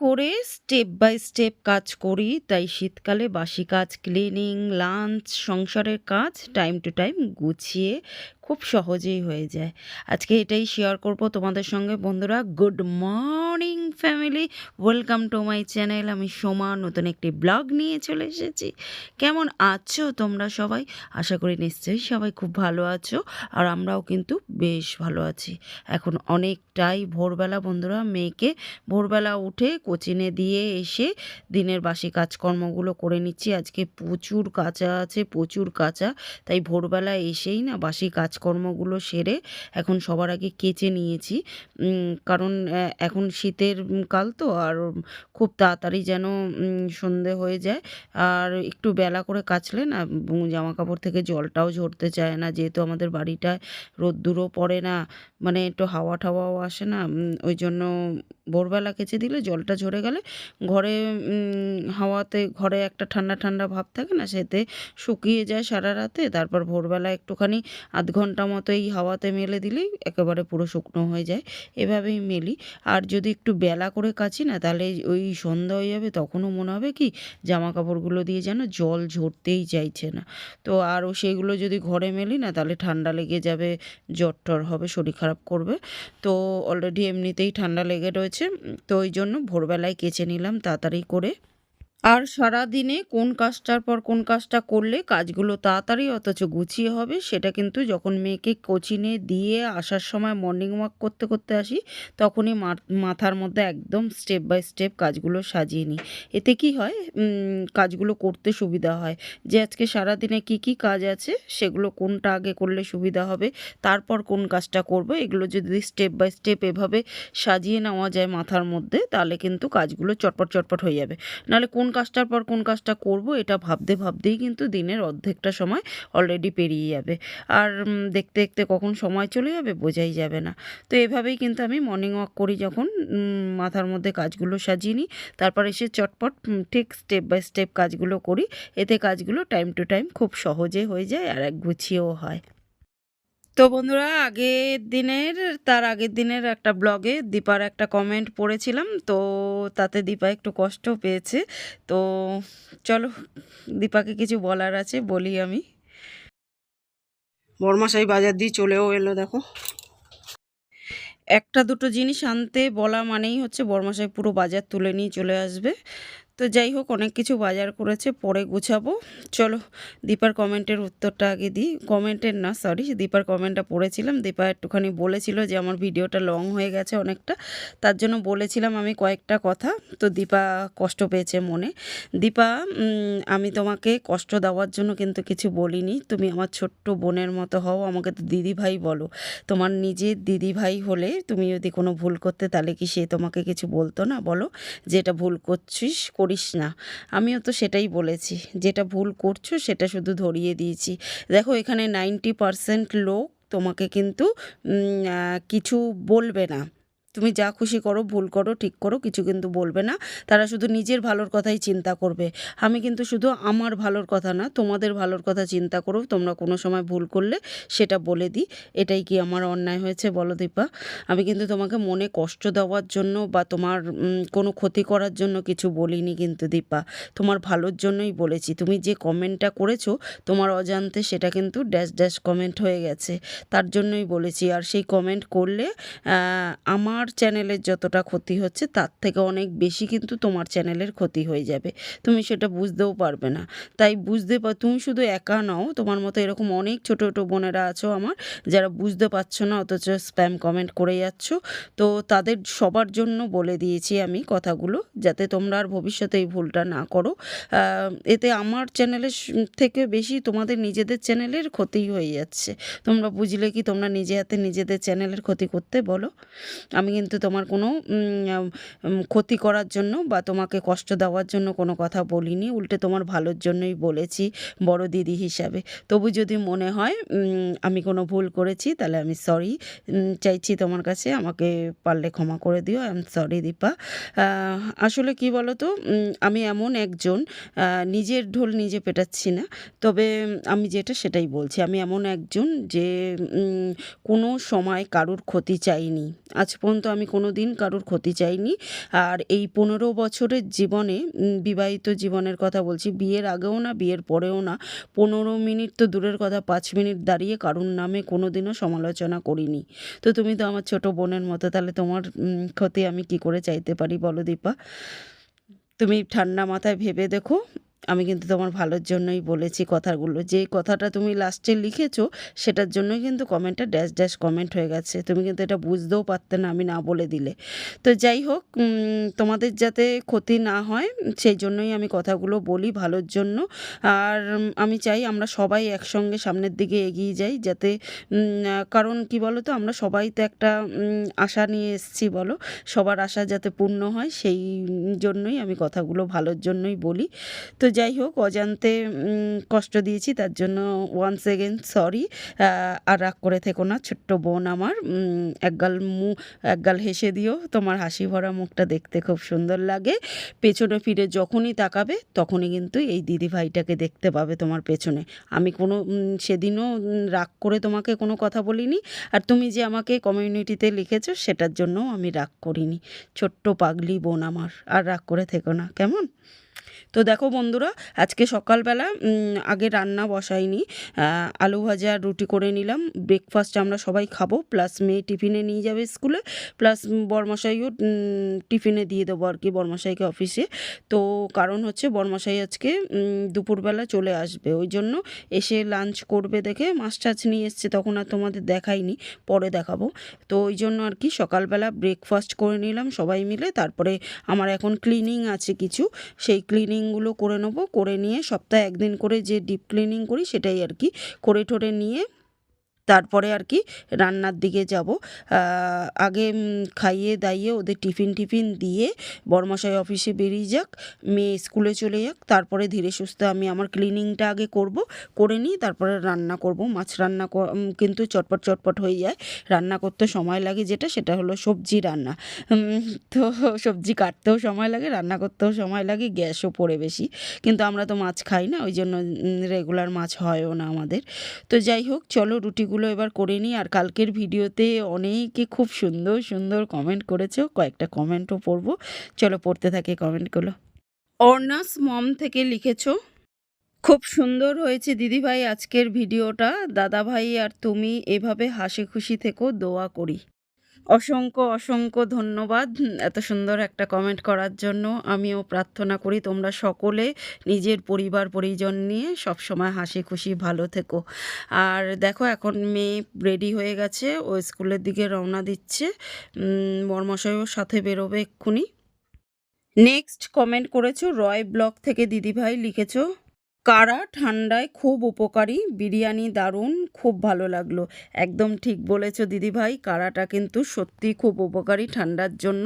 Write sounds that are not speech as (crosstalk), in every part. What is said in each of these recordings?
করে step by step কাজ করি। তাই শীতকালে বাসি কাজ ক্লিনিং লাঞ্চ সংসারের কাজ টাইম টু টাইম গুছিয়ে খুব সহজেই হয়ে যায়। আজকে এটাই শেয়ার করব তোমাদের সঙ্গে। বন্ধুরা good morning family welcome to my channel আমি সোমা, নতুন একটি ব্লগ নিয়ে চলে এসেছি। কেমন আছো তোমরা সবাই? আশা করি নিশ্চয়ই সবাই খুব ভালো আছো, আর আমরাও কিন্তু বেশ ভালো আছি। এখন অনেকটাই ভোরবেলা বন্ধুরা, মেয়েকে ভোরবেলা উঠে কোচিনে দিয়ে এসে দিনের বাসি কাজকর্মগুলো করে নিচ্ছি। আজকে প্রচুর কাঁচা আছে, প্রচুর কাঁচা। তাই ভোরবেলা এসেই না বাসি কাজকর্মগুলো সেরে এখন সবার আগে কেচে নিয়েছি। কারণ এখন শীতের কাল তো আর খুব তাড়াতাড়ি যেন সন্ধে হয়ে যায়। আর একটু বেলা করে কাচলে না জামা কাপড় থেকে জলটাও ঝরতে চায় না। যেহেতু আমাদের বাড়িটায় রোদ্দুরও পড়ে না মানে একটু হাওয়া টাওয়াও আসে না ওই জন্য ভোরবেলা কেচে দিলে জলটা ঝরে গেলে ঘরে হাওয়াতে ঘরে একটা ঠান্ডা ঠান্ডা ভাব থাকে না, সেতে শুকিয়ে যায় সারা রাতে। তারপর ভোরবেলা একটুখানি আধ ঘণ্টা মতো এই হাওয়াতে মেলে দিলেই একেবারে পুরো শুকনো হয়ে যায়। এভাবেই মেলি। আর যদি একটু বেলা করে কাচি না, তাহলে ওই সন্ধ্যা হয়ে যাবে তখনও মনে হবে কি জামা কাপড়গুলো দিয়ে যেন জল ঝরতেই চাইছে না। তো আরও সেইগুলো যদি ঘরে মেলি না, তাহলে ঠান্ডা লেগে যাবে, জ্বর টর হবে, শরীর খারাপ করবে। তো অলরেডি এমনিতেই ঠান্ডা লেগে রয়েছে। তো ওই জন্য ভোরবেলায় কেচে নিলাম তাড়াতাড়ি করে। আর সারা দিনে কোন কাজটার পর কোন কাজটা করলে কাজগুলো তাড়াতাড়ি অথচ গুছিয়ে হবে, সেটা কিন্তু যখন মেয়েকে কোচিনে দিয়ে আসার সময় মর্নিং ওয়াক করতে করতে আসি, তখনই মাথার মধ্যে একদম স্টেপ বাই স্টেপ কাজগুলো সাজিয়ে নিই। এতে কি হয় কাজগুলো করতে সুবিধা হয়। যে আজকে সারা দিনে কি কি কাজ আছে, সেগুলো কোনটা আগে করলে সুবিধা হবে, তারপর কোন কাজটা করব, এগুলো যদি স্টেপ বাই স্টেপ এভাবে সাজিয়ে নেওয়া যায় মাথার মধ্যে, তাহলে কিন্তু কাজগুলো চটপট চটপট হয়ে যাবে। নাহলে কোন কাজটার পর কোন কাজটা করব, এটা ভাবতে ভাবতেই কিন্তু দিনের অর্ধেকটা সময় অলরেডি পেরিয়ে যাবে। আর দেখতে দেখতে কখন সময় চলে যাবে বোঝাই যাবে না। তো এভাবেই কিন্তু আমি মর্নিং ওয়াক করি যখন মাথার মধ্যে কাজগুলো সাজিয়ে নিই, তারপর এসে চটপট ঠিক স্টেপ বাই স্টেপ কাজগুলো করি। এতে কাজগুলো টাইম টু টাইম খুব সহজে হয়ে যায় আর এক গুছিয়েও হয়। তো বন্ধুরা আগের দিনের তার আগের দিনের একটা ব্লগে দীপার একটা কমেন্ট পড়েছিলাম। তো তাতে দীপা একটু কষ্ট পেয়েছে। তো চলো দীপাকে কিছু বলার আছে বলি আমি। বর্মাশাই বাজার দিয়ে চলেও এলো দেখো। একটা দুটো জিনিস আনতে বলা মানেই হচ্ছে বর্মাশাই পুরো বাজার তুলে নিয়ে চলে আসবে। তো যাই হোক, অনেক কিছু বাজার করেছে, পরে গুছাবো। চলো, দীপার কমেন্টের উত্তরটা আগে দিই। কমেন্টের না সরি দীপার কমেন্টটা পড়েছিলাম। দীপা একটুখানি বলেছিল যে আমার ভিডিওটা লং হয়ে গেছে অনেকটা। তার জন্য বলেছিলাম আমি কয়েকটা কথা। তো দীপা কষ্ট পেয়েছে মনে। দীপা আমি তোমাকে কষ্ট দেওয়ার জন্য কিন্তু কিছু বলিনি। তুমি আমার ছোট্ট বোনের মতো হও, আমাকে তো দিদি ভাই বলো। তোমার নিজের দিদি ভাই হলে তুমি যদি কোনো ভুল করতে, তাহলে কি সে তোমাকে কিছু বলতো না? বলো যেটা ভুল করছিস করিস না। আমিও তো সেটাই বলেছি। যেটা ভুল করছ সেটা শুধু ধরিয়ে দিয়েছি। দেখো, এখানে নাইনটি পারসেন্ট লোক তোমাকে কিন্তু কিছু বলবে না। তুমি যা খুশি করো ভুল করো ঠিক করো কিছু কিন্তু বলবে না। তারা শুধু নিজের ভালোর কথাই চিন্তা করবে। আমি কিন্তু শুধু আমার ভালোর কথা না তোমাদের ভালোর কথা চিন্তা করো। তোমরা কোনো সময় ভুল করলে সেটা বলে দিই। এটাই কি আমার অন্যায় হয়েছে বলো দীপা? আমি কিন্তু তোমাকে মনে কষ্ট দেওয়ার জন্য বা তোমার কোনো ক্ষতি করার জন্য কিছু বলিনি কিন্তু দীপা। তোমার ভালোর জন্যই বলেছি। তুমি যে কমেন্টটা করেছ তোমার অজান্তে সেটা কিন্তু ড্যাশ ড্যাশ কমেন্ট হয়ে গেছে। তার জন্যই বলেছি। আর সেই কমেন্ট করলে আহ, আমার চ্যানেলের যতটা ক্ষতি হচ্ছে, তার থেকে অনেক বেশি কিন্তু তোমার চ্যানেলের ক্ষতি হয়ে যাবে। তুমি সেটা বুঝতেও পারবে না। তাই বুঝতে পার তুমি শুধু একা নও, তোমার মতো এরকম অনেক ছোটো ছোটো বোনেরা আছো আমার, যারা বুঝতে পারছ না, অথচ স্প্যাম কমেন্ট করে যাচ্ছ। তো তাদের সবার জন্য বলে দিয়েছি আমি কথাগুলো, যাতে তোমরা আর ভবিষ্যতে এই ভুলটা না করো। এতে আমার চ্যানেলের থেকে বেশি তোমাদের নিজেদের চ্যানেলের ক্ষতিই হয়ে যাচ্ছে। তোমরা বুঝলে কি তোমরা নিজে হাতে নিজেদের চ্যানেলের ক্ষতি করতে বলো? আমি কিন্তু তোমার কোনো ক্ষতি করার জন্য বা তোমাকে কষ্ট দেওয়ার জন্য কোনো কথা বলিনি। উল্টে তোমার ভালোর জন্যই বলেছি বড় দিদি হিসাবে। তবু যদি মনে হয় আমি কোনো ভুল করেছি, তাহলে আমি সরি চাইছি তোমার কাছে, আমাকে পারলে ক্ষমা করে দিও। আই এম সরি দীপা আসলে কি বলো তো আমি এমন একজন নিজের ঢোল নিজে পেটাচ্ছি না। তবে আমি যেটা সেটাই বলছি, আমি এমন একজন যে কোনো সময় কারুর ক্ষতি চাইনি। আজ পর্যন্ত পর্যন্ত আমি কোনো দিন কারোর ক্ষতি চাইনি। আর এই পনেরো বছরের জীবনে বিবাহিত জীবনের কথা বলছি, বিয়ের আগেও না, বিয়ের পরেও না, পনেরো মিনিট তো দূরের কথা, পাঁচ মিনিট দাঁড়িয়ে কারুর নামে কোনো দিনও সমালোচনা করিনি। তো তুমি তো আমার ছোট বোনের মতো, তাহলে তোমার ক্ষতি আমি কি করে চাইতে পারি বলো দীপা? তুমি ঠান্ডা মাথায় ভেবে দেখো। আমি কিন্তু তোমার ভালোর জন্যই বলেছি কথাগুলো। যে কথাটা তুমি লাস্টে লিখেছো, সেটার জন্যই কিন্তু কমেন্টটা ড্যাশ ড্যাশ কমেন্ট হয়ে গেছে। তুমি কিন্তু এটা বুঝতেও পারতে না আমি না বলে দিলে। তো যাই হোক তোমাদের যাতে ক্ষতি না হয়, সেই জন্যই আমি কথাগুলো বলি ভালোর জন্য। আর আমি চাই আমরা সবাই একসঙ্গে সামনের দিকে এগিয়ে যাই, যাতে কারণ কি বলো তো আমরা সবাই তো একটা আশা নিয়ে এসেছি বলো। সবার আশা যাতে পূর্ণ হয়, সেই জন্যই আমি কথাগুলো ভালোর জন্যই বলি। তো যাই হোক, অজান্তে কষ্ট দিয়েছি, তার জন্য ওয়ান্স এগেন সরি আর রাগ করে থেকো না, ছোট্ট বোন আমার একগাল মু, একগাল হেসে দিও, তোমার হাসি ভরা মুখটা দেখতে খুব সুন্দর লাগে। পেছনে ফিরে যখনই তাকাবে, তখনই কিন্তু এই দিদি ভাইটাকে দেখতে পাবে তোমার পেছনে। আমি কোনো সেদিনও রাগ করে তোমাকে কোনো কথা বলিনি, আর তুমি যে আমাকে কমিউনিটিতে লিখেছো, সেটার জন্যও আমি রাগ করিনি। ছোট্ট পাগলি বোন আমার, আর রাগ করে থেকো না, কেমন? তো দেখো বন্ধুরা, আজকে সকালবেলা আগে রান্না বসাইনি আলু ভাজা রুটি করে নিলাম। ব্রেকফাস্ট আমরা সবাই খাব প্লাস মেয়ে টিফিনে নিয়ে যাবে স্কুলে প্লাস বরমশাইও টিফিনে দিয়ে দেবো আর কি বরমশাইকে অফিসে তো কারণ হচ্ছে বরমশাই আজকে দুপুরবেলা চলে আসবে, ওই জন্য এসে লাঞ্চ করবে দেখে, মাছ টাছ নিয়ে এসছে, তখন আর তোমাদের দেখাইনি, পরে দেখাবো। তো ওই জন্য আর কি সকালবেলা ব্রেকফাস্ট করে নিলাম সবাই মিলে, তারপরে আমার এখন ক্লিনিং আছে কিছু, সেই ক্লিনিংগুলো করে নেব। করে নিয়ে সপ্তাহে একদিন করে যে ডিপ ক্লিনিং করি, সেটাই আর কি। করে টোরে নিয়ে তারপরে আর কি রান্নার দিকে যাব। আগে খাইয়ে দাইয়ে ওদের টিফিন টিফিন দিয়ে বরমশাই অফিসে বেরিয়ে যাক, মেয়ে স্কুলে চলে যাক, তারপরে ধীরে সুস্থে আমি আমার ক্লিনিংটা আগে করব, করে নিই তারপরে রান্না করব। মাছ রান্না কিন্তু চটপট চটপট হয়ে যায়। রান্না করতে সময় লাগে যেটা, সেটা হলো সবজি রান্না। তো সবজি কাটতেও সময় লাগে, রান্না করতেও সময় লাগে, গ্যাসও পড়ে বেশি। কিন্তু আমরা তো মাছ খাই না, ওই জন্য রেগুলার মাছ হয়ও না আমাদের। তো যাই হোক, চলো রুটিগুলো এবার করে নিই। আর কালকের ভিডিওতে অনেকে খুব সুন্দর সুন্দর কমেন্ট করেছে কয়েকটা কমেন্টও পড়ব। চলো পড়তে থাকে কমেন্টগুলো অর্নাস মম থেকে লিখেছো, খুব সুন্দর হয়েছে দিদিভাই আজকের ভিডিওটা। দাদাভাই আর তুমি এভাবে হাসি খুশি থেকো দোয়া করি। অসংখ্য অসংখ্য ধন্যবাদ। এত সুন্দর একটা কমেন্ট করার জন্য আমিও প্রার্থনা করি তোমরা সকলে নিজের পরিবার, পরিজন নিয়ে সবসময় হাসি খুশি ভালো থেকো। আর দেখো এখন মেয়ে রেডি হয়ে গেছে, ও স্কুলের দিকে রওনা দিচ্ছে। বর্মশাইও সাথে বেরোবে এক্ষুনি। নেক্সট কমেন্ট করেছ, রয় ব্লগ থেকে দিদিভাই লিখেছো। কারা ঠান্ডায় খুব উপকারী? বিরিয়ানি দারুণ খুব ভালো লাগল। একদম ঠিক বলেছ দিদিভাই কারাটা কিন্তু সত্যি খুব উপকারী। ঠান্ডার জন্য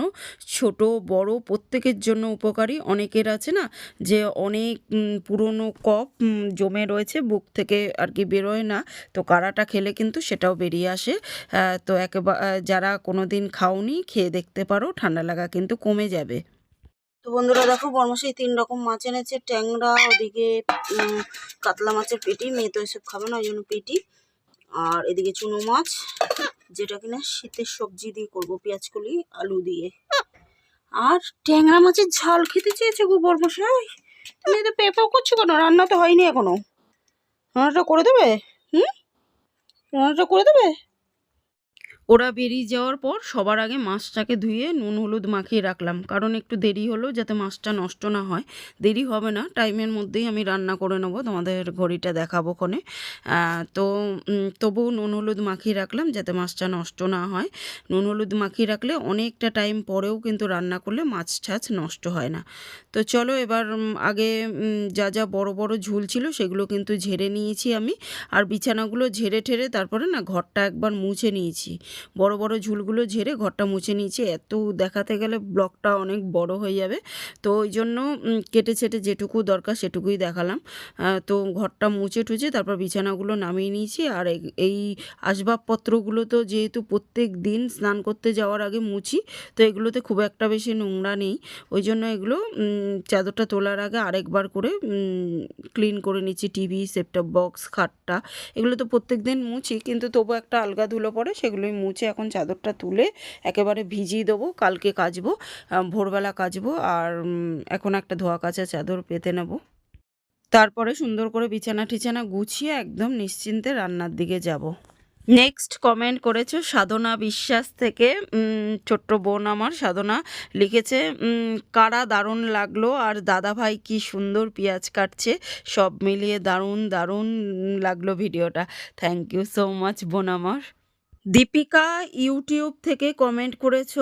ছোট বড় প্রত্যেকের জন্য উপকারী। অনেকের আছে না যে অনেক পুরনো উম, জমে রয়েছে বুক থেকে আর কি বেরোয় না। তো কারাটা খেলে কিন্তু সেটাও বেরিয়ে আসে। তো একেবারে যারা কোনো দিন খাওনি খেয়ে দেখতে পারো ঠান্ডা লাগা কিন্তু কমে যাবে। তো বন্ধুরা দেখো বর্মশাই তিন রকম মাছ এনেছে, ট্যাংরা, ওদিকে কাতলা মাছের পেটি, মেয়ে তো এসব খাবে না, ওই জন্য পেটি। আর এদিকে চুনো মাছ, যেটা কিনা শীতের সবজি দিয়ে করব কলি, আলু দিয়ে। আর ট্যাংরা মাছের ঝাল খেতে চেয়েছে গো বর্মশাই তুমি তো পেঁপেও করছ কেন? রান্না তো হয়নি এখনও। রান্নাটা করে দেবে? হুম? রান্নাটা করে দেবে? ওরা বেরিয়ে যাওয়ার পর সবার আগে মাছটাকে ধুয়ে নুন, হলুদ মাখিয়ে রাখলাম। কারণ একটু দেরি হলো যাতে মাছটা নষ্ট না হয়। দেরি হবে না, টাইমের মধ্যেই আমি রান্না করে নেব, তোমাদের ঘড়িটা দেখাবো ক্ষণে। তো তবুও নুন, হলুদ মাখিয়ে রাখলাম যাতে মাছটা নষ্ট না হয়। নুন, হলুদ মাখিয়ে রাখলে অনেকটা টাইম পরেও কিন্তু রান্না করলে মাছ ছাছ নষ্ট হয় না। তো চলো এবার আগে যা যা বড় বড় ঝুল ছিল সেগুলো কিন্তু ঝেড়ে নিয়েছি আমি। আর বিছানাগুলো ঝেড়ে ঠেড়ে তারপরে না ঘরটা একবার মুছে নিয়েছি। বড় বড় ঝুলগুলো ঝেড়ে ঘরটা মুছে নিয়েছি। এত দেখাতে গেলে ব্লকটা অনেক বড় হয়ে যাবে। তো ওই জন্য কেটে ছেটে যেটুকু দরকার সেটুকুই দেখালাম। তো ঘরটা মুছে টুছে তারপর বিছানাগুলো নামিয়ে নিয়েছি। আর এই- এই আসবাবপত্রগুলো তো যেহেতু প্রত্যেক দিন স্নান করতে যাওয়ার আগে মুছি, তো এগুলোতে খুব একটা বেশি নোংরা নেই। ওই জন্য এগুলো চাদরটা তোলার আগে আরেকবার করে ক্লিন করে নিচ্ছি। টিভি সেপটপ বক্স, খাটটা, এগুলো তো প্রত্যেক দিন মুছি, কিন্তু তবু একটা আলগা ধুলো পড়ে সেগুলোই মুছে এখন চাদরটা তুলে একেবারে ভিজিয়ে দেবো, কালকে কাচবো ভোরবেলা কাচবো আর এখন একটা ধোয়া কাচা চাদর পেতে নেব। তারপরে সুন্দর করে বিছানা টিছানা গুছিয়ে একদম নিশ্চিন্তে রান্নার দিকে যাব। নেক্সট কমেন্ট করেছ, সাধনা বিশ্বাস থেকে ছোট্ট বোন আমার সাধনা লিখেছে কারা দারুণ লাগল আর দাদা ভাই কি সুন্দর পেঁয়াজ কাটছে, সব মিলিয়ে দারুণ দারুণ লাগল ভিডিওটা। থ্যাংক ইউ সো মাচ বোন আমার। দীপিকা ইউটিউব থেকে কমেন্ট করেছ,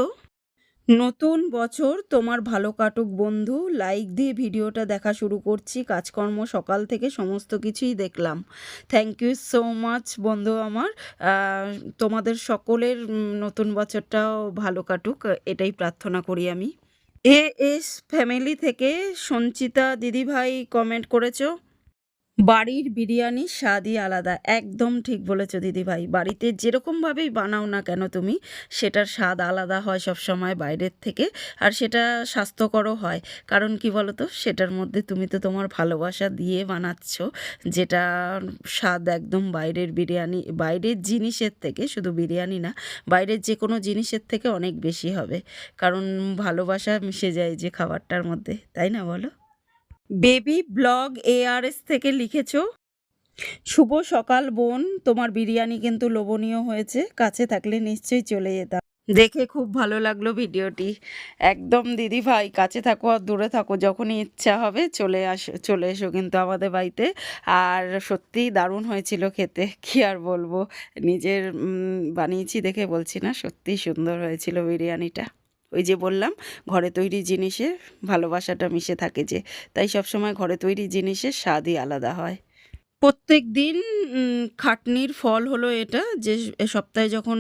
নতুন বছর, তোমার ভালো কাটুক বন্ধু। লাইক দিয়ে ভিডিওটা দেখা শুরু করছি। কাজকর্ম সকাল থেকে সমস্ত কিছুই দেখলাম। থ্যাংক ইউ সো মাচ বন্ধু আমার। তোমাদের সকলের নতুন বছরটাও ভালো কাটুক। এটাই প্রার্থনা করি আমি। এ এস ফ্যামিলি থেকে সঞ্চিতা দিদিভাই কমেন্ট করেছ বাড়ির বিরিয়ানির স্বাদই আলাদা। একদম ঠিক বলেছ দিদিভাই। বাড়িতে যেরকমভাবেই বানাও না কেন তুমি, সেটার স্বাদ আলাদা হয় সব সময় বাইরের থেকে, আর সেটা স্বাস্থ্যকরও হয়। কারণ কি বলো তো সেটার মধ্যে তুমি তো তোমার ভালোবাসা দিয়ে বানাচ্ছ, যেটা স্বাদ একদম বাইরের বিরিয়ানি, বাইরের জিনিসের থেকে শুধু বিরিয়ানি না, বাইরের যে কোনো জিনিসের থেকে অনেক বেশি হবে। কারণ ভালোবাসা মিশে যায় যে খাবারটার মধ্যে, তাই না বলো? বেবি ব্লগ এআরএস থেকে লিখেছ। শুভ সকাল বোন, তোমার বিরিয়ানি কিন্তু লোভনীয় হয়েছে, কাছে থাকলে নিশ্চয়ই চলে যেতাম। দেখে খুব ভালো লাগল ভিডিওটি। একদম দিদি ভাই, কাছে থাকো আর দূরে থাকো, যখনই ইচ্ছা হবে চলে আসো, চলে এসো কিন্তু আমাদের বাড়িতে। আর সত্যিই দারুণ হয়েছিল খেতে, (laughs) কি আর বলব। নিজের বানিয়েছি দেখে বলছি না, সত্যিই সুন্দর হয়েছিল বিরিয়ানিটা। ওই যে বললাম, ঘরে তৈরি জিনিসে ভালোবাসাটা মিশে থাকে যে, তাই সবসময় ঘরে তৈরি জিনিসের স্বাদই আলাদা হয়। প্রত্যেক দিন খাটনির ফল হলো এটা যে সপ্তাহে যখন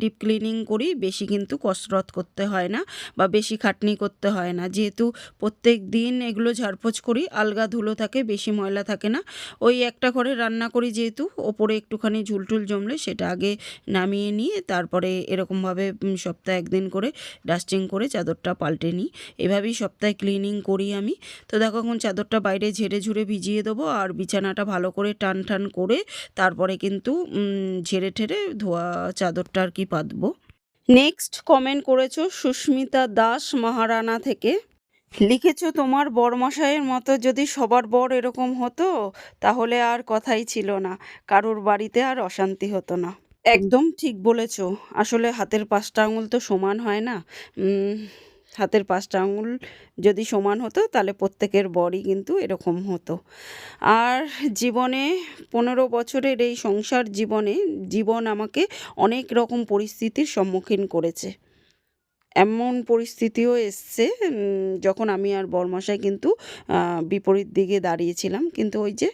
ডিপ ক্লিনিং করি, বেশি কিন্তু কসরত করতে হয় না বা বেশি খাটনি করতে হয় না। যেহেতু প্রত্যেক দিন এগুলো ঝাড়পোছ করি, আলগা ধুলো থাকে, বেশি ময়লা থাকে না। ওই একটা ঘরে রান্না করি যেহেতু, ওপরে একটুখানি ঝুলটুল জমলে সেটা আগে নামিয়ে নিয়ে তারপরে এরকমভাবে সপ্তাহে একদিন করে ডাস্টিং করে চাদরটা পাল্টে নিই। এভাবেই সপ্তাহে ক্লিনিং করি আমি। তো দেখো এখন চাদরটা বাইরে ঝেড়ে ঝুড়ে ভিজিয়ে দেবো আর বিছানাটা ভালো করে টান টান করে তারপরে কিন্তু ঝেড়ে ঠেড়ে ধোয়া চাদরটা আর কি পাতবো। নেক্সট কমেন্ট করেছ সুস্মিতা দাস মহারানা থেকে। লিখেছো, তোমার বরমশাইয়ের মতো যদি সবার বর এরকম হতো, তাহলে আর কথাই ছিল না। কারোর বাড়িতে আর অশান্তি হতো না। একদম ঠিক বলেছ। আসলে হাতের পাঁচটা আঙুল তো সমান হয় না। হাতের পাঁচটা আঙুল যদি সমান হতো, তাহলে প্রত্যেকের বরই কিন্তু এরকম হতো। আর জীবনে পনেরো বছরের এই সংসার জীবনে জীবন আমাকে অনেক রকম পরিস্থিতির সম্মুখীন করেছে। এমন পরিস্থিতিও এসছে যখন আমি আর বরমশাই কিন্তু বিপরীত দিকে দাঁড়িয়েছিলাম। কিন্তু ওই যে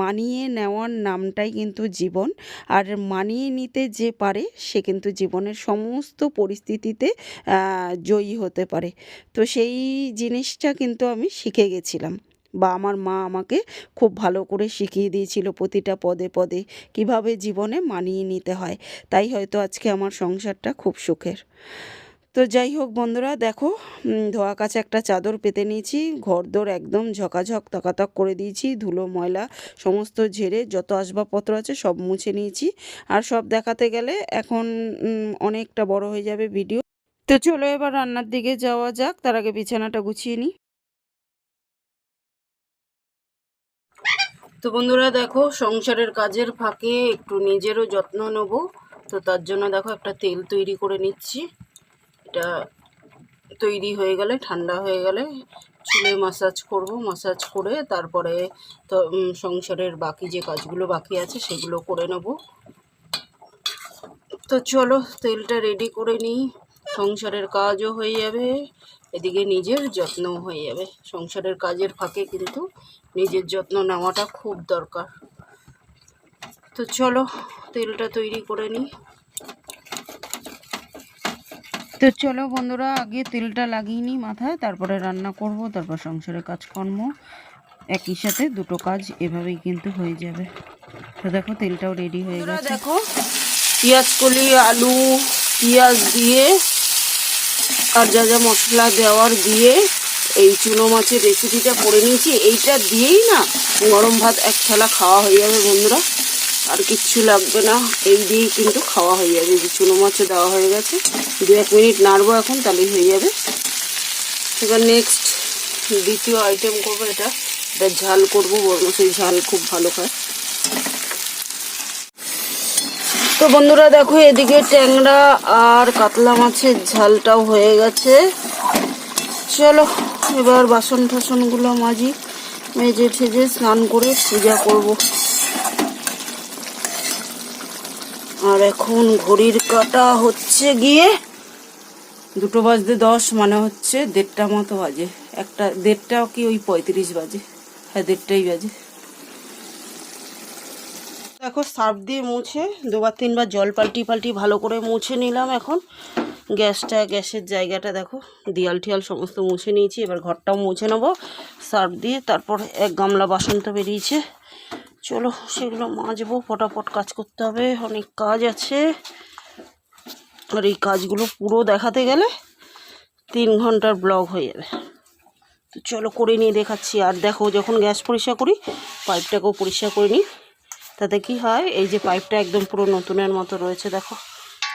মানিয়ে নেওয়ার নামটাই কিন্তু জীবন। আর মানিয়ে নিতে যে পারে, সে কিন্তু জীবনের সমস্ত পরিস্থিতিতে জয়ী হতে পারে। তো সেই জিনিসটা কিন্তু আমি শিখে গেছিলাম। বা আমার মা আমাকে খুব ভালো করে শিখিয়ে দিয়েছিল প্রতিটা পদে পদে, কীভাবে জীবনে মানিয়ে নিতে হয়। তাই হয়তো আজকে আমার সংসারটা খুব সুখের। তো যাই হোক বন্ধুরা, দেখো ধোয়া কাছে একটা চাদর পেতে নিয়েছি, ঘরদোর একদম ঝকাঝক তকাতক করে দিয়েছি, ধুলো, ময়লা সমস্ত ঝেড়ে যত আসবাবপত্র আছে সব মুছে নিয়েছি। আর সব দেখাতে গেলে এখন অনেকটা বড় হয়ে যাবে ভিডিও। তো চলো এবার রান্নার দিকে যাওয়া যাক, তার আগে বিছানাটা গুছিয়ে নিই। তো বন্ধুরা, দেখো, সংসারের কাজের ফাঁকে একটু নিজেরও যত্ন নেব। তো তার জন্য দেখো একটা তেল তৈরি করে নিচ্ছি। এটা তৈরি হয়ে গেলে, ঠান্ডা হয়ে গেলে চুলে মাসাজ করব মাসাজ করে তারপরে তো সংসারের বাকি যে কাজগুলো বাকি আছে সেগুলো করে নেব। তো চলো, তেলটা রেডি করে নিই। সংসারের কাজও হয়ে যাবে, এদিকে নিজের যত্নও হয়ে যাবে। সংসারের কাজের ফাঁকে কিন্তু নিজের যত্ন নেওয়াটা খুব দরকার। তো চলো, তেলটা তৈরি করে নিই। তো চলো বন্ধুরা আগে তেলটা লাগিয়ে নিই মাথায় তারপরে রান্না করব তারপর সংসারের কাজকর্ম। একই সাথে দুটো কাজ এভাবেই কিন্তু হয়ে যাবে। তো দেখো তেলটাও রেডি হয়ে গেছে। দেখো পেঁয়াজ কলি আলু পেঁয়াজ দিয়ে আর যা যা মশলা দেওয়ার দিয়ে এই চুনো মাছের রেসিপিটা করে নিয়েছি। এইটা দিয়েই না গরম ভাত এক থালা খাওয়া হয়ে যাবে বন্ধুরা। আর কিচ্ছু লাগবে না। এই দিয়েই কিন্তু খাওয়া হয়ে যাবে। যে চুনো মাছে দেওয়া হয়ে গেছে। দু এক মিনিট নাড়বো এখন, তাহলেই হয়ে যাবে। এবার নেক্সট দ্বিতীয় আইটেম করব এটা। এটা ঝাল করব বর্ণ সেই ঝাল খুব ভালো খায় তো বন্ধুরা, দেখো, এদিকে ট্যাংরা আর কাতলা মাছের ঝালটাও হয়ে গেছে। চলো, এবার বাসন টাসনগুলো মাজি মেজে ঠেজে স্নান করে পূজা করব। আর এখন ঘড়ির কাটা হচ্ছে গিয়ে দুটো বাজতে দশ মানে হচ্ছে দেড়টা মতো বাজে। একটা, দেড়টা কি ওই পঁয়ত্রিশ বাজে? হ্যাঁ দেড়টাই বাজে। দেখো, সার্ফ দিয়ে মুছে, দুবার তিনবার জল পাল্টি পাল্টি ভালো করে মুছে নিলাম এখন। গ্যাসটা, গ্যাসের জায়গাটা দেখো, দিয়াল টিয়াল সমস্ত মুছে নিয়েছি, এবার ঘরটাও মুছে নেব। সার্ফ দিয়ে তারপর এক গামলা বাসন তো বেরিয়েছে। চলো সেগুলো মাজবো, ফটাফট কাজ করতে হবে, অনেক কাজ আছে। আর এই কাজগুলো পুরো দেখাতে গেলে তিন ঘণ্টার ব্লগ হয়ে যাবে। তো চলো করে নিয়ে দেখাচ্ছি। আর দেখো, যখন গ্যাস পরিষ্কার করি, পাইপটাকেও পরিষ্কার করে নিই। তাতে কি হয়, এই যে পাইপটা একদম পুরো নতুনের মতো রয়েছে, দেখো।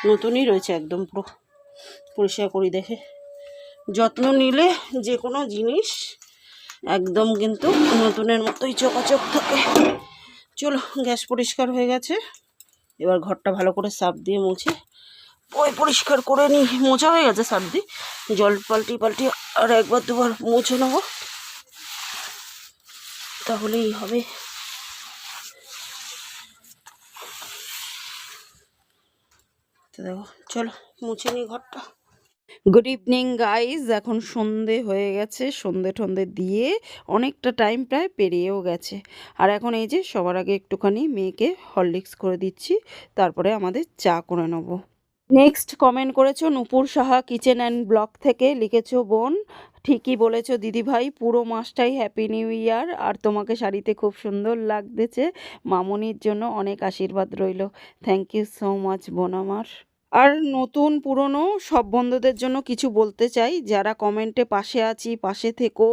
নতুনই রয়েছে একদম পুরো। পরিষ্কার করি দেখে। যত্ন নিলে যে কোনো জিনিস একদম কিন্তু নতুনের মতোই চকাচক থাকে। চলো গ্যাস পরিষ্কার হয়ে গেছে। এবার ঘরটা ভালো করে সাপ দিয়ে মুছে। ওই পরিষ্কার করে নিই মোছা হয়ে গেছে সাপ দিয়ে। জল পাল্টি পাল্টি আর একবার দুবার মুছে নেব। তাহলেই হবে। দেখো, চলো মুছে নিই ঘরটা। গুড ইভিনিং গাইজ এখন সন্ধে হয়ে গেছে। সন্ধে টন্ধে দিয়ে অনেকটা টাইম প্রায় পেরিয়েও গেছে। আর এখন এই যে সবার আগে একটুখানি মেয়েকে হরলিক্স করে দিচ্ছি। তারপরে আমাদের চা করে নেব। নেক্সট কমেন্ট করেছ Nupur Saha kitchen and blog থেকে লিখেছো বোন। ঠিকই বলেছ দিদিভাই পুরো মাসটাই হ্যাপি নিউ ইয়ার আর তোমাকে শাড়িতে খুব সুন্দর লাগতেছে। মামনির জন্য অনেক আশীর্বাদ রইল। থ্যাংক ইউ সো মাচ বোন আমার। আর নতুন, পুরনো সব বন্ধুদের জন্য কিছু বলতে চাই। যারা কমেন্টে পাশে আছি, পাশে থেকো,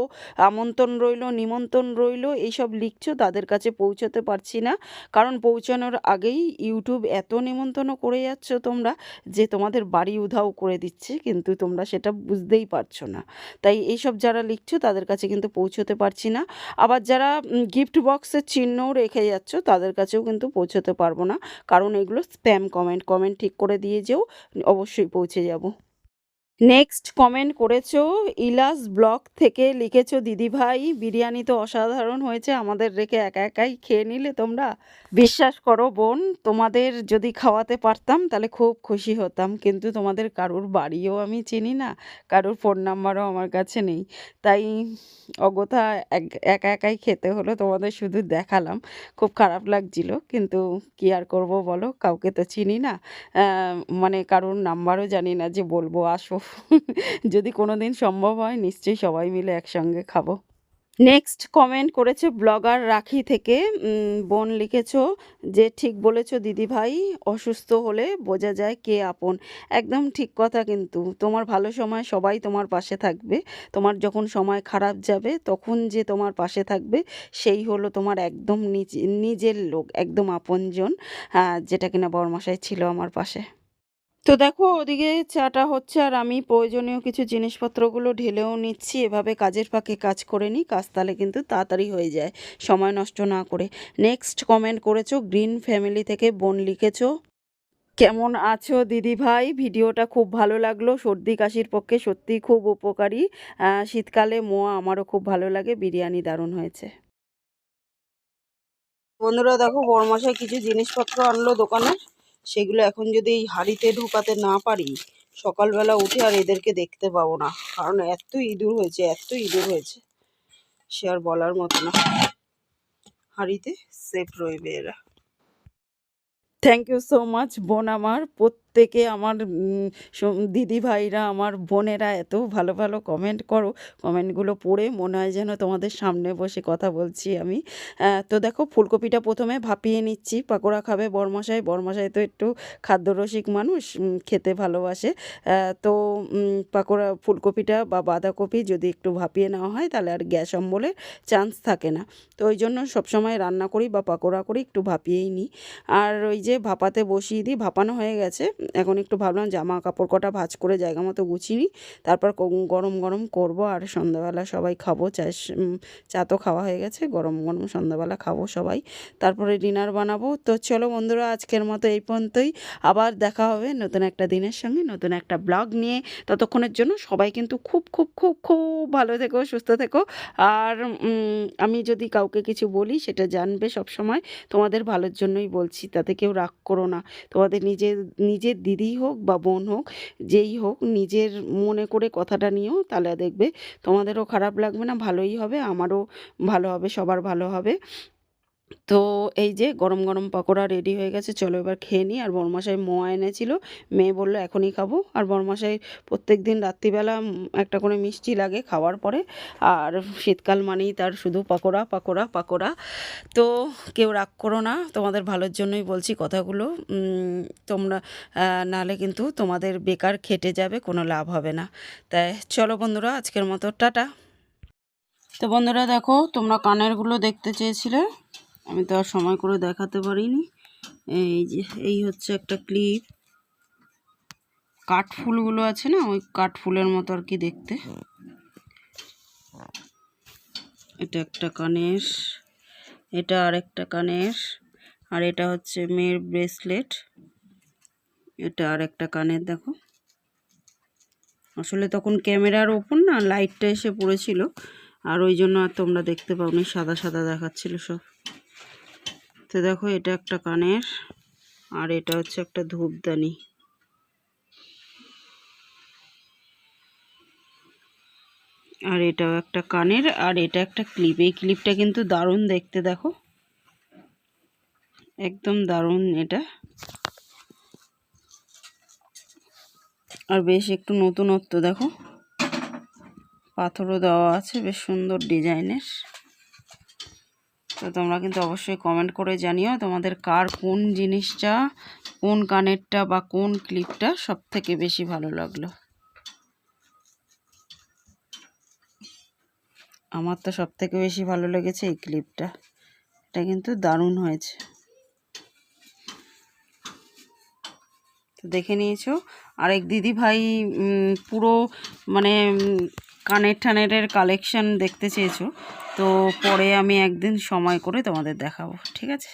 আমন্ত্রণ রইল, নিমন্ত্রণ রইল, এইসব লিখছো তাদের কাছে পৌঁছতে পারছি না। কারণ পৌঁছানোর আগেই ইউটিউব এত নিমন্ত্রণ করে যাচ্ছ তোমরা যে তোমাদের বাড়ি উধাও করে দিচ্ছে, কিন্তু তোমরা সেটা বুঝতেই পারছ না। তাই এইসব যারা লিখছো তাদের কাছে কিন্তু পৌঁছতে পারছি না। আবার যারা গিফট বক্সের চিহ্নও রেখে যাচ্ছ তাদের কাছেও কিন্তু পৌঁছতে পারব না। কারণ এগুলো স্প্যাম কমেন্ট কমেন্ট ঠিক করে দিয়ে যেও অবশ্যই পৌঁছে যাব। নেক্সট কমেন্ট করেছ ইলাস ব্লগ থেকে লিখেছো দিদিভাই বিরিয়ানি তো অসাধারণ হয়েছে, আমাদের রেখে একা একাই খেয়ে নিলে তোমরা বিশ্বাস করো বোন, তোমাদের যদি খাওয়াতে পারতাম তাহলে খুব খুশি হতাম, কিন্তু তোমাদের কারুর বাড়িও আমি চিনি না, কারুর ফোন নাম্বারও আমার কাছে নেই। তাই অগথা এক- একা একাই খেতে হলো, তোমাদের শুধু দেখালাম, খুব খারাপ লাগছিল, কিন্তু কি আর করব বলো, কাউকে তো চিনি না মানে কারুর নাম্বারও জানি না যে বলব, আসো। (laughs) যদি কোনো দিন সম্ভব হয় নিশ্চয়ই সবাই মিলে একসঙ্গে খাব। নেক্সট কমেন্ট করেছে ব্লগার রাখি থেকে। বোন লিখেছো যে ঠিক বলেছ দিদি ভাই অসুস্থ হলে বোঝা যায় কে আপন। একদম ঠিক কথা কিন্তু। তোমার ভালো সময় সবাই তোমার পাশে থাকবে। তোমার যখন সময় খারাপ যাবে তখন যে তোমার পাশে থাকবে সেই হলো তোমার একদম নিজ নিজের লোক একদম আপনজন আহ, যেটা কিনা বরমাসায় ছিল আমার পাশে। তো দেখো, ওদিকে চাটা হচ্ছে আর আমি প্রয়োজনীয় কিছু জিনিসপত্রগুলো ঢেলেও নিচ্ছি। এভাবে কাজের ফাঁকে কাজ করে নিই, কাজ তাহলে কিন্তু তাড়াতাড়ি হয়ে যায়, সময় নষ্ট না করে। নেক্সট কমেন্ট করেছ, গ্রিন ফ্যামিলি থেকে বোন লিখেছো। কেমন আছো দিদি ভাই? ভিডিওটা খুব ভালো লাগল, সর্দি কাশির পক্ষে সত্যিই খুব উপকারী। শীতকালে মোয়া আমারও খুব ভালো লাগে, বিরিয়ানি দারুণ হয়েছে। বন্ধুরা দেখো বড়মশাই কিছু জিনিসপত্র আনলো দোকানের সেগুলো এখন যদি এই হাঁড়িতে ঢোকাতে না পারি, সকালবেলা উঠে আর এদেরকে দেখতে পাবো না। কারণ এত ইঁদুর হয়েছে, এত ইঁদুর হয়েছে। সে আর বলার মতো না। হাঁড়িতে সেফ রইবে এরা। থ্যাংক ইউ সো মাচ বোন আমার। প্রত্যেক আমার উম, সম- দিদিভাইরা আমার বোনেরা এত ভালো ভালো কমেন্ট করো। কমেন্টগুলো পড়ে মনে হয় যেন তোমাদের সামনে বসে কথা বলছি আমি। তো দেখো ফুলকপিটা প্রথমে ভাপিয়ে নিচ্ছি। পাকোড়া খাবে বরমশাই। বরমশাই তো একটু খাদ্যরসিক মানুষ খেতে ভালোবাসে। তো পাকোড়া ফুলকপিটা বা বাঁধাকপি যদি একটু ভাপিয়ে নেওয়া হয় তাহলে আর গ্যাস অম্বলের চান্স থাকে না। তো ওই জন্য সবসময় রান্না করি বা পাকোড়া করি একটু ভাপিয়েই নিই। আর ওই যে ভাপাতে বসিয়ে দিই ভাপানো হয়ে গেছে। এখন একটু ভাবলাম জামা কাপড় কটা ভাজ করে জায়গা মতো গুছিয়ে নিই। তারপর গরম গরম করব আর সন্ধ্যাবেলা সবাই খাব। চা চা তো খাওয়া হয়ে গেছে। গরম গরম সন্ধ্যাবেলা খাব সবাই। তারপরে ডিনার বানাবো। তো চলো বন্ধুরা, আজকের মতো এই পর্যন্তই। আবার দেখা হবে নতুন একটা দিনের সঙ্গে, নতুন একটা ব্লগ নিয়ে। ততক্ষণের জন্য সবাই কিন্তু খুব খুব খুব খুব ভালো থেকো, সুস্থ থেকো। আর আমি যদি কাউকে কিছু বলি, সেটা জানবে সব সময় তোমাদের ভালোর জন্যই বলছি, তাতে কেউ রাগ করো না। তোমাদের নিজে নিজের নিজের দিদি হোক বা বোন হোক, যেই হোক নিজের মনে করে কথাটা নিয়েও তাহলে দেখবে তোমাদেরও খারাপ লাগবে না, ভালোই হবে, আমারও ভালো হবে, সবার ভালো হবে। তো এই যে গরম গরম পকোড়া রেডি হয়ে গেছে, চলো এবার খেয়ে নিই। আর বরমাসাই মোয়া এনেছিল, মেয়ে বলল, এখনই খাব। আর বরমাসাই প্রত্যেক দিন রাত্রিবেলা একটা করে মিষ্টি লাগে খাওয়ার পরে। আর শীতকাল মানেই তার শুধু পকোড়া পকোড়া পকোড়া। তো কেউ রাগ করো না, তোমাদের ভালোর জন্যই বলছি কথাগুলো। তোমরা নাহলে কিন্তু তোমাদের বেকার খেটে যাবে, কোনো লাভ হবে না। তাই চলো বন্ধুরা, আজকের মতো টাটা। তো বন্ধুরা দেখো, তোমরা কানেরগুলো দেখতে চেয়েছিলে। আমি তো আর সময় করে দেখাতে পারিনি। এই যে, এই হচ্ছে একটা ক্লিপ। কাঠফুলগুলো আছে না? ওই কাঠফুলের মতো আর কি দেখতে। এটা একটা কানের, এটা আরেকটা কানের, আর এটা হচ্ছে মেয়ের ব্রেসলেট। এটা আর একটা কানের, দেখো। আসলে তখন ক্যামেরার ওপর না, লাইটটা এসে পড়েছিল। আর ওই জন্য আর তোমরা দেখতে পাওনি, সাদা সাদা দেখাচ্ছিল সব। তো দেখো এটা একটা কানের আর এটা হচ্ছে একটা ধূপদানি। আর এটাও একটা কানের আর এটা একটা ক্লিপ। এই ক্লিপটা কিন্তু দারুণ দেখতে দেখো। একদম দারুণ এটা। আর বেশ একটু নতুনত্ব দেখো। পাথরও দেওয়া আছে, বেশ সুন্দর ডিজাইনের। তো তোমরা কিন্তু অবশ্যই কমেন্ট করে জানিও তোমাদের কার কোন জিনিসটা, কোন কানেরটা বা কোন ক্লিপটা সব থেকে বেশি ভালো লাগল। আমার তো সব থেকে বেশি ভালো লেগেছে এই ক্লিপটা এটা কিন্তু দারুণ হয়েছে। তো দেখে নিয়েছো। আরেক দিদি ভাই পুরো মানে কানের টানেরের কালেকশন দেখতে চেয়েছো। তো পরে আমি একদিন সময় করে তোমাদের দেখাবো ঠিক আছে?